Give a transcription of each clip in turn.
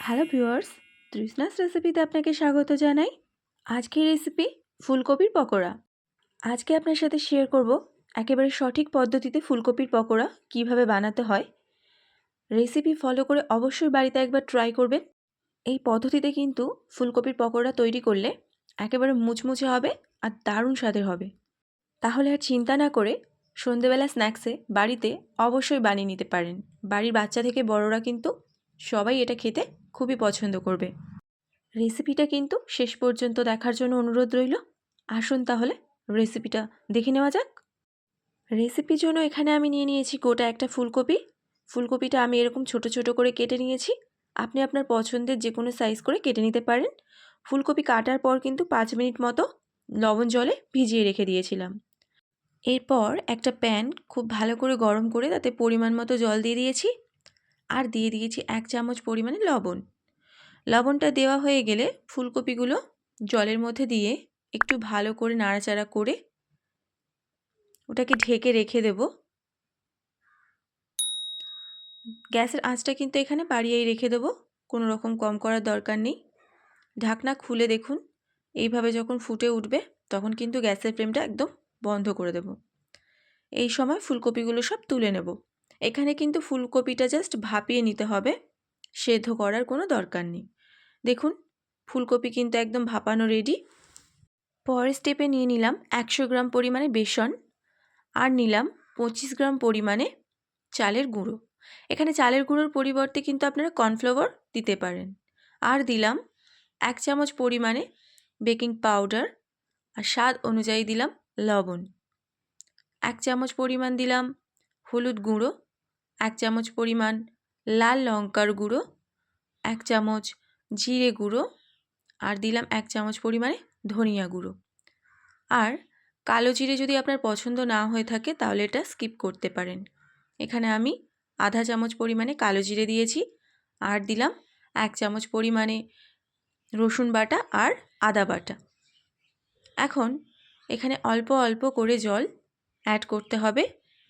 Hello viewers, তৃষ্ণাস রেসিপিতে আপনাকে স্বাগত জানাই। আজকের রেসিপি ফুলকপির পকোড়া। আজকে আপনার সাথে শেয়ার করব একেবারে সঠিক পদ্ধতিতে ফুলকপির পকোড়া কীভাবে বানাতে হয়। রেসিপি ফলো করে অবশ্যই বাড়িতে একবার ট্রাই করবেন। এই পদ্ধতিতে কিন্তু ফুলকপির পকোড়া তৈরি করলে একেবারে মুচমুচে হবে আর দারুণ স্বাদের হবে। তাহলে আর চিন্তা না করে সন্ধেবেলা স্ন্যাক্সে বাড়িতে অবশ্যই বানিয়ে নিতে পারেন। বাড়ির বাচ্চা থেকে বড়রা কিন্তু সবাই এটা খেতে খুবই পছন্দ করবে। রেসিপিটা কিন্তু শেষ পর্যন্ত দেখার জন্য অনুরোধ রইল। আসুন তাহলে রেসিপিটা দেখে নেওয়া যাক। রেসিপির জন্য এখানে আমি নিয়ে নিয়েছি গোটা একটা ফুলকপি। ফুলকপিটা আমি এরকম ছোট ছোট করে কেটে নিয়েছি। আপনি আপনার পছন্দের যে কোনো সাইজ করে কেটে নিতে পারেন। ফুলকপি কাটার পর কিন্তু পাঁচ মিনিট মতো লবণ জলে ভিজিয়ে রেখে দিয়েছিলাম। এরপর একটা প্যান খুব ভালো করে গরম করে তাতে পরিমাণ মতো জল দিয়ে দিয়েছি। আর দিয়ে দিয়েছি এক চামচ পরিমাণে লবণ। লবণটা দেওয়া হয়ে গেলে ফুলকপিগুলো জলের মধ্যে দিয়ে একটু ভালো করে নাড়াচাড়া করে ওটাকে ঢেকে রেখে দেব। গ্যাসের আঁচটা কিন্তু এখানে বাড়িয়েই রেখে দেবো, কোনো রকম কম করার দরকার নেই। ঢাকনা খুলে দেখুন, এইভাবে যখন ফুটে উঠবে তখন কিন্তু গ্যাসের ফ্লেমটা একদম বন্ধ করে দেব। এই সময় ফুলকপিগুলো সব তুলে নেব। এখানে কিন্তু ফুলকপিটা জাস্ট ভাপিয়ে নিতে হবে। সেদ্ধ করার কোনো দরকার নেই। দেখুন, ফুলকপি কিন্তু একদম ভাপানো রেডি পরের স্টেপে নিয়ে নিলাম একশো গ্রাম পরিমাণে বেসন আর নিলাম পঁচিশ গ্রাম পরিমাণে চালের গুঁড়ো। এখানে চালের গুঁড়োর পরিবর্তে কিন্তু আপনারা কর্নফ্লাওয়ার দিতে পারেন। আর দিলাম এক চামচ পরিমাণে বেকিং পাউডার আর স্বাদ অনুযায়ী দিলাম লবণ। এক চামচ পরিমাণ দিলাম হলুদ গুঁড়ো এক চামচ পরিমাণ লাল লঙ্কার গুঁড়ো, এক চামচ জিরে গুঁড়ো আর দিলাম এক চামচ পরিমাণে ধনিয়া গুঁড়ো। আর কালো জিরে যদি আপনার পছন্দ না হয়ে থাকে তাহলে এটা স্কিপ করতে পারেন। এখানে আমি আধা চামচ পরিমাণে কালো জিরে দিয়েছি আর দিলাম এক চামচ পরিমাণে রসুন বাটা আর আদা বাটা। এখন এখানে অল্প অল্প করে জল অ্যাড করতে হবে,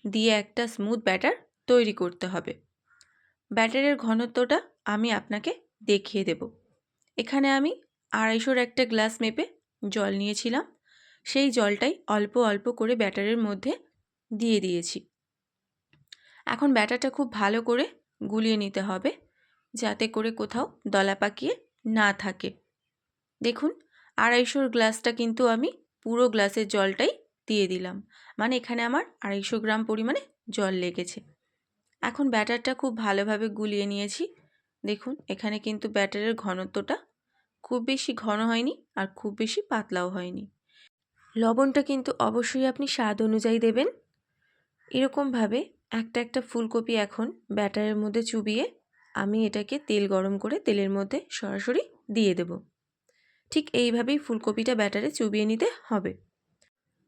দিয়ে একটা স্মুথ ব্যাটার তৈরি করতে হবে। ব্যাটারের ঘনত্বটা আমি আপনাকে দেখিয়ে দেব। এখানে আমি আড়াইশোর একটা গ্লাস মেপে জল নিয়েছিলাম। সেই জলটাই অল্প অল্প করে ব্যাটারের মধ্যে দিয়ে দিয়েছি। এখন ব্যাটারটা খুব ভালো করে গুলিয়ে নিতে হবে, যাতে করে কোথাও দলা পাকিয়ে না থাকে। দেখুন, আড়াইশোর গ্লাসটা কিন্তু আমি পুরো গ্লাসের জলটাই দিয়ে দিলাম। মানে এখানে আমার আড়াইশো গ্রাম পরিমাণে জল লেগেছে। এখন ব্যাটারটা খুব ভালোভাবে গুলিয়ে নিয়েছি। দেখুন, এখানে কিন্তু ব্যাটারের ঘনত্বটা খুব বেশি ঘন হয়নি আর খুব বেশি পাতলাও হয়নি। লবণটা কিন্তু অবশ্যই আপনি স্বাদ অনুযায়ী দেবেন। এরকমভাবে একটা একটা ফুলকপি এখন ব্যাটারের মধ্যে চুবিয়ে আমি এটাকে তেল গরম করে তেলের মধ্যে সরাসরি দিয়ে দেব। ঠিক এইভাবেই ফুলকপিটা ব্যাটারে চুবিয়ে নিতে হবে।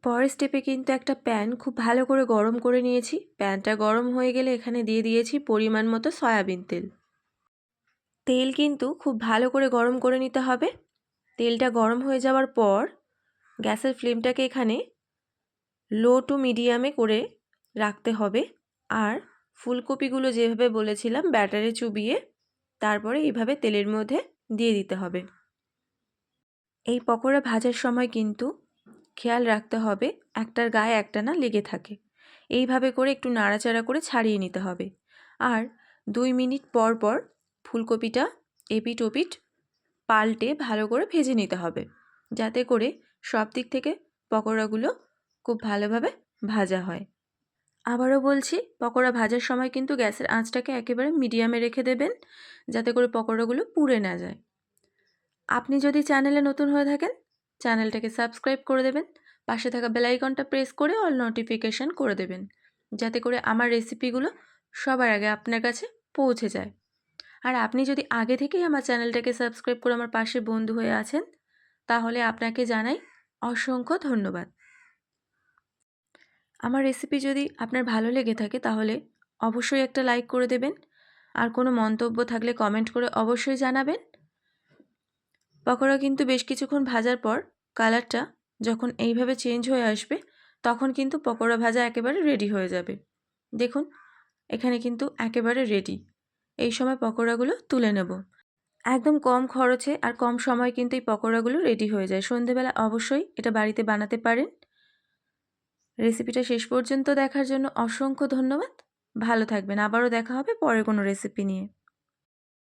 পরের স্টেপে কিন্তু একটা প্যান খুব ভালো করে গরম করে নিয়েছি। প্যানটা গরম হয়ে গেলে এখানে দিয়ে দিয়েছি পরিমাণ মতো সয়াবিন তেল। তেল কিন্তু খুব ভালো করে গরম করে নিতে হবে। তেলটা গরম হয়ে যাওয়ার পর গ্যাসের ফ্লেমটাকে এখানে লো টু মিডিয়ামে করে রাখতে হবে। আর ফুলকপিগুলো যেভাবে বলেছিলাম ব্যাটারে চুবিয়ে তারপরে এইভাবে তেলের মধ্যে দিয়ে দিতে হবে। এই পকোড়া ভাজার সময় কিন্তু খেয়াল রাখতে হবে, একটার গায়ে একটা না লেগে থাকে। এইভাবে করে একটু নাড়াচাড়া করে ছাড়িয়ে নিতে হবে। আর দুই মিনিট পর পর ফুলকপিটা এপিট ওপিট পাল্টে ভালো করে ভেজে নিতে হবে, যাতে করে সব দিক থেকে পকোড়াগুলো খুব ভালোভাবে ভাজা হয়। আবারও বলছি, পকোড়া ভাজার সময় কিন্তু গ্যাসের আঁচটাকে একেবারে মিডিয়ামে রেখে দেবেন, যাতে করে পকোড়াগুলো পুড়ে না যায়। আপনি যদি চ্যানেলে নতুন হয়ে থাকেন চ্যানেলটাকে সাবস্ক্রাইব করে দেবেন। পাশে থাকা বেলাইকনটা প্রেস করে অল নোটিফিকেশান করে দেবেন, যাতে করে আমার রেসিপিগুলো সবার আগে আপনার কাছে পৌঁছে যায়। আর আপনি যদি আগে থেকেই আমার চ্যানেলটাকে সাবস্ক্রাইব করে আমার পাশে বন্ধু হয়ে আছেন, তাহলে আপনাকে জানাই অসংখ্য ধন্যবাদ। আমার রেসিপি যদি আপনার ভালো লেগে থাকে, তাহলে অবশ্যই একটা লাইক করে দেবেন। আর কোনো মন্তব্য থাকলে কমেন্ট করে অবশ্যই জানাবেন। পকোড়া কিন্তু বেশ কিছুক্ষণ ভাজার পর কালারটা যখন এইভাবে চেঞ্জ হয়ে আসবে, তখন কিন্তু পকোড়া ভাজা একেবারে রেডি হয়ে যাবে। দেখুন, এখানে কিন্তু একেবারে রেডি এই সময় পকোড়াগুলো তুলে নেব। একদম কম খরচে আর কম সময় কিন্তু এই পকোড়াগুলো রেডি হয়ে যায়। সন্ধেবেলা অবশ্যই এটা বাড়িতে বানাতে পারেন। রেসিপিটা শেষ পর্যন্ত দেখার জন্য অসংখ্য ধন্যবাদ। ভালো থাকবেন। আবারও দেখা হবে পরের কোনো রেসিপি নিয়ে।